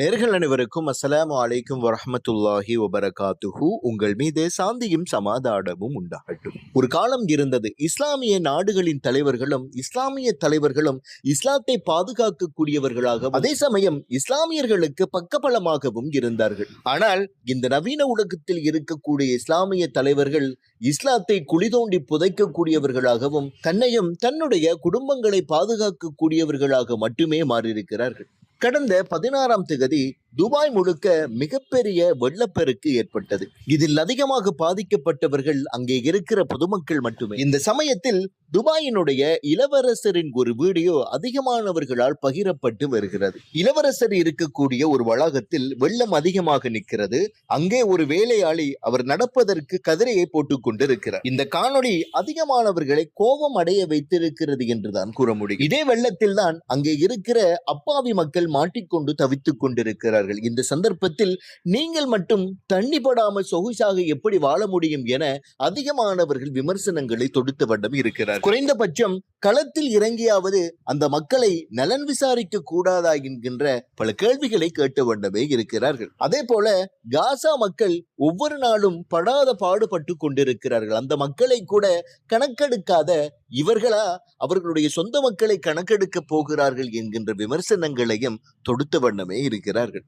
நேர்கள் அனைவருக்கும் அஸ்லாம் அலைக்கும் வரமத்துல்லாஹி வபரகாத்துஹு. உங்கள் மீது சாந்தியும் சமாதானமும் உண்டாகட்டும். ஒரு காலம் இருந்தது. இஸ்லாமிய நாடுகளின் தலைவர்களும் இஸ்லாமிய தலைவர்களும் இஸ்லாத்தை பாதுகாக்கக்கூடியவர்களாகவும் அதே சமயம் இஸ்லாமியர்களுக்கு பக்கபலமாகவும் இருந்தார்கள். ஆனால் இந்த நவீன உலகத்தில் இருக்கக்கூடிய இஸ்லாமிய தலைவர்கள் இஸ்லாத்தை குழி தோண்டி புதைக்கக்கூடியவர்களாகவும் தன்னையும் தன்னுடைய குடும்பங்களை பாதுகாக்கக்கூடியவர்களாக மட்டுமே மாறியிருக்கிறார்கள். கடந்த பதினாறாம் திகதி துபாய் முழுக்க மிகப்பெரிய வெள்ளப்பெருக்கு ஏற்பட்டது. இதில் அதிகமாக பாதிக்கப்பட்டவர்கள் அங்கே இருக்கிற பொதுமக்கள் மட்டுமே. இந்த சமயத்தில் துபாயினுடைய இளவரசரின் ஒரு வீடியோ அதிகமானவர்களால் பகிரப்பட்டு வருகிறது. இளவரசர் இருக்கக்கூடிய ஒரு வளாகத்தில் வெள்ளம் அதிகமாக நிற்கிறது. அங்கே ஒரு வேலையாளி அவர் நடப்பதற்கு கதிரையை போட்டுக் கொண்டிருக்கிறார். இந்த காணொளி அதிகமானவர்களை கோபம் அடைய வைத்திருக்கிறது என்றுதான் கூற முடியும். இதே வெள்ளத்தில் தான் அங்கே இருக்கிற அப்பாவி மக்கள் மாட்டிக்கொண்டு தவித்துக் கொண்டிருக்கிறார்கள் இந்த சந்தர்ப்பத்தில் நீங்கள் மட்டும் தண்ணி படாமல் சொகுசாக எப்படி வாழ முடியும் என அதிகமானவர்கள் விமர்சனங்களை தொடுத்த வண்ணம் இருக்கிறார் குறைந்தபட்சம் களத்தில் இறங்கியாவது அந்த மக்களை நலன் விசாரிக்க கூடாதா என்கின்ற பல கேள்விகளை கேட்டு வண்ணமே இருக்கிறார்கள். அதே போல காசா மக்கள் ஒவ்வொரு நாளும் படாத பாடுபட்டு கொண்டிருக்கிறார்கள். அந்த மக்களை கூட கணக்கெடுக்காத இவர்களா அவர்களுடைய சொந்த மக்களை கணக்கெடுக்க போகிறார்கள் என்கின்ற விமர்சனங்களையும் தொடுத்த வண்ணமே இருக்கிறார்கள்.